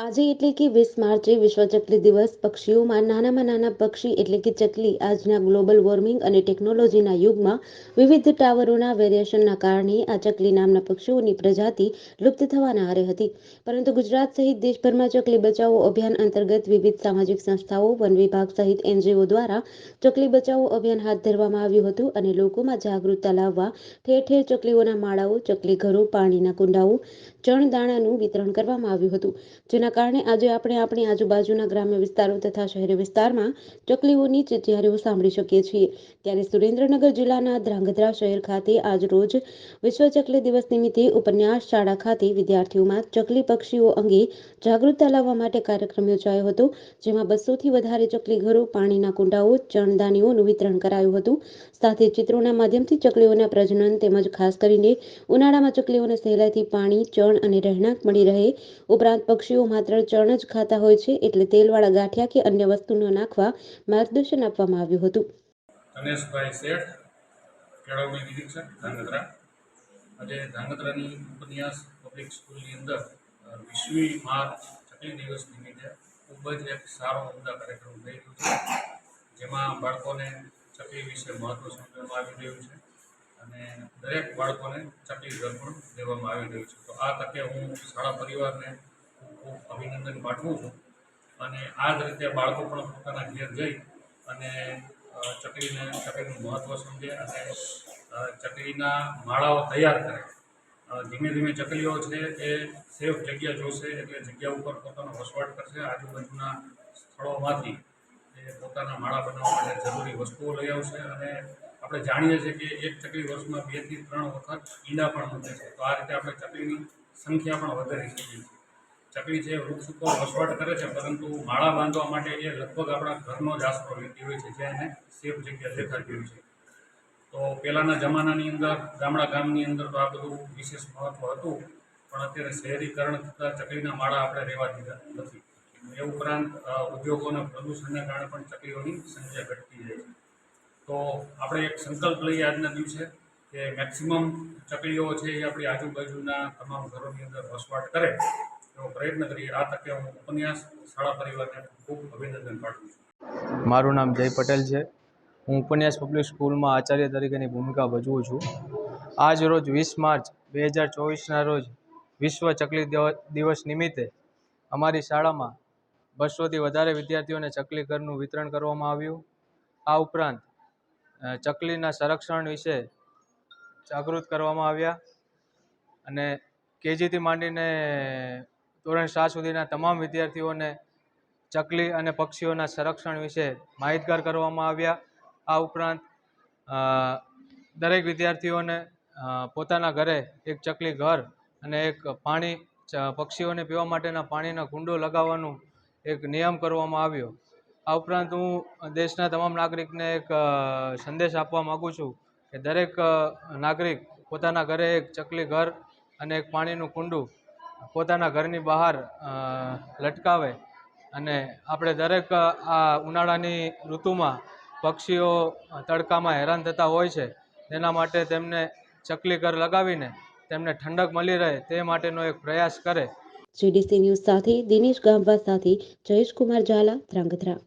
આજે એટલે કે વીસ માર્ચે વિશ્વ ચકલી દિવસ. પક્ષીઓમાં નાનામાં નાના પક્ષી એટલે કે ચકલી આજના ગ્લોબલ વોર્મિંગ અને ટેકનોલોજીના યુગમાં વિવિધ ટાવરોના વેરિએશનના કારણે આ ચકલી નામના પક્ષીઓની પ્રજાતિ લુપ્ત થવાના આરે હતી. પરંતુ ગુજરાત સહિત દેશભરમાં ચકલી બચાવો અભિયાન અંતર્ગત વિવિધ સામાજિક સંસ્થાઓ, વન વિભાગ સહિત એનજીઓ દ્વારા ચકલી બચાવો અભિયાન હાથ ધરવામાં આવ્યું હતું અને લોકોમાં જાગૃતતા લાવવા ઠેર ઠેર ચકલીઓના માળાઓ, ચકલી ઘરો, પાણીના કુંડાઓ, ચણ દાણાનું વિતરણ કરવામાં આવ્યું હતું. જેના કારણે આજે આપણે આપણી આજુબાજુના ગ્રામ્ય વિસ્તારો તથા શહેરી વિસ્તારમાં ચકલીઓની ચિચિયારીઓ સાંભળી શકીએ છીએ. ત્યારે સુરેન્દ્રનગર જિલ્લાના ધ્રાંગધ્રા શહેર ખાતે આજ રોજ વિશ્વ ચકલી દિવસ નિમિત્તે ઉપન્યાસ શાળા ખાતે વિદ્યાર્થીઓમાં ચકલી પક્ષીઓ અંગે જાગૃતતા લાવવા માટે કાર્યક્રમ યોજાયો હતો, જેમાં બસોથી વધારે ચકલી ઘરો, પાણીના કુંડાઓ, ચણદાનીઓનું વિતરણ કરાયું હતું. સાથે ચિત્રોના માધ્યમથી ચકલીઓના પ્રજનન તેમજ ખાસ કરીને ઉનાળામાં ચકલીઓને સહેલાઈથી પાણી, ચણ અને રહેણાંક મળી રહે. ઉપરાંત પક્ષીઓ માત્ર ચણ જ ખાતા હોય છે એટલે તેલવાળા ગાંઠિયા કે અન્ય વસ્તુ ન નાખવા માર્ગદર્શન આપવામાં આવ્યું હતું. ગણેશભાઈ શેઠ, કેળવણી નિરીક્ષક ધાંગધ્રા. આજે ધાંગધ્રાની ઉપન્યાસ પબ્લિક સ્કૂલની અંદર વિશ્વી માર્ચ ચકલી દિવસ નિમિત્તે ખૂબ જ એક સારો ઉમદા કાર્યક્રમ થઈ રહ્યો છે. જેમાં બાળકોને ચકલી વિશે મહત્ત્વ સમજવામાં આવી રહ્યું છે અને દરેક બાળકોને ચકલી ઘર પણ દેવામાં આવી રહ્યું છે. તો આ તકે હું શાળા પરિવારને ખૂબ અભિનંદન પાઠવું છું. અને આ જ રીતે બાળકો પણ પોતાના ઘેર જઈ અને ચકલીને, ચકલીનું મહત્ત્વ સમજે અને ચકલીના માળાઓ તૈયાર કરે. ધીમે ધીમે ચકલીઓ છે એ સેફ જગ્યા જોશે એટલે જગ્યા ઉપર પોતાનો વસવાટ કરશે. આજુબાજુના સ્થળોમાંથી એ પોતાના માળા બનાવવા માટે જરૂરી વસ્તુઓ લઈ આવશે અને આપણે જાણીએ છીએ કે એક ચકલી વર્ષમાં બેથી ત્રણ વખત ઈંડા પણ મૂકે છે. તો આ રીતે આપણે ચકલીની સંખ્યા પણ વધારી શકીએ છીએ. ચકલી છે વૃક્ષ ઉપર વસવાટ કરે છે, પરંતુ માળા બાંધવા માટે એ લગભગ આપણા ઘરનો જ આશરો લેતી હોય છે જ્યાં એને સેફ જગ્યા દેખાતી હોય છે. તો પહેલાંના જમાનાની અંદર, ગામડા ગામની અંદર તો આ બધું વિશેષ મહત્ત્વ હતું, પણ અત્યારે શહેરીકરણ થતાં ચકલીના માળા આપણે રહેવા દીધા નથી. એ ઉપરાંત ઉદ્યોગોના ઉદ્યોગો પ્રદૂષણને કારણે પણ ચકલીઓની સંખ્યા ઘટતી જાય છે. તો આપણે એક સંકલ્પ લઈએ આજના દિવસે કે મેક્સિમમ ચકલીઓ છે એ આપણી આજુબાજુના તમામ ઘરોની અંદર વસવાટ કરે. મારું નામ જય પટેલ છે. હું ઉપન્યાસ પબ્લિક સ્કૂલમાં આચાર્ય તરીકેની ભૂમિકા ભજવું છું. આજ રોજ વીસ માર્ચ બે હજાર ચોવીસના રોજ વિશ્વ ચકલી દિવ- દિવસ નિમિત્તે અમારી શાળામાં બસોથી વધારે વિદ્યાર્થીઓને ચકલી ઘરનું વિતરણ કરવામાં આવ્યું. આ ઉપરાંત ચકલીના સંરક્ષણ વિશે જાગૃત કરવામાં આવ્યા અને કેજીથી માંડીને ધોરણ સાત સુધીના તમામ વિદ્યાર્થીઓને ચકલી અને પક્ષીઓના સંરક્ષણ વિશે માહિતગાર કરવામાં આવ્યા. આ ઉપરાંત દરેક વિદ્યાર્થીઓને પોતાના ઘરે એક ચકલી ઘર અને એક પાણી પક્ષીઓને પીવા માટેના પાણીનો કુંડો લગાવવાનું એક નિયમ કરવામાં આવ્યો. આ ઉપરાંત હું દેશના તમામ નાગરિકને એક સંદેશ આપવા માગું છું કે દરેક નાગરિક પોતાના ઘરે એક ચકલી ઘર અને એક પાણીનું કુંડું પોતાના ઘરની બહાર લટકાવે અને આપણે દરેક આ ઉનાળાની ઋતુમાં પક્ષીઓ તડકામાં હેરાન થતા હોય છે, તેના માટે તેમને ચકલી ઘર લગાવીને તેમને ઠંડક મળી રહે તે માટેનો એક પ્રયાસ કરે. જીડીસી ન્યૂઝ સાથે દિનેશ ગામવા સાથે જયેશ કુમાર ઝાલા, ધ્રાંગધ્રા.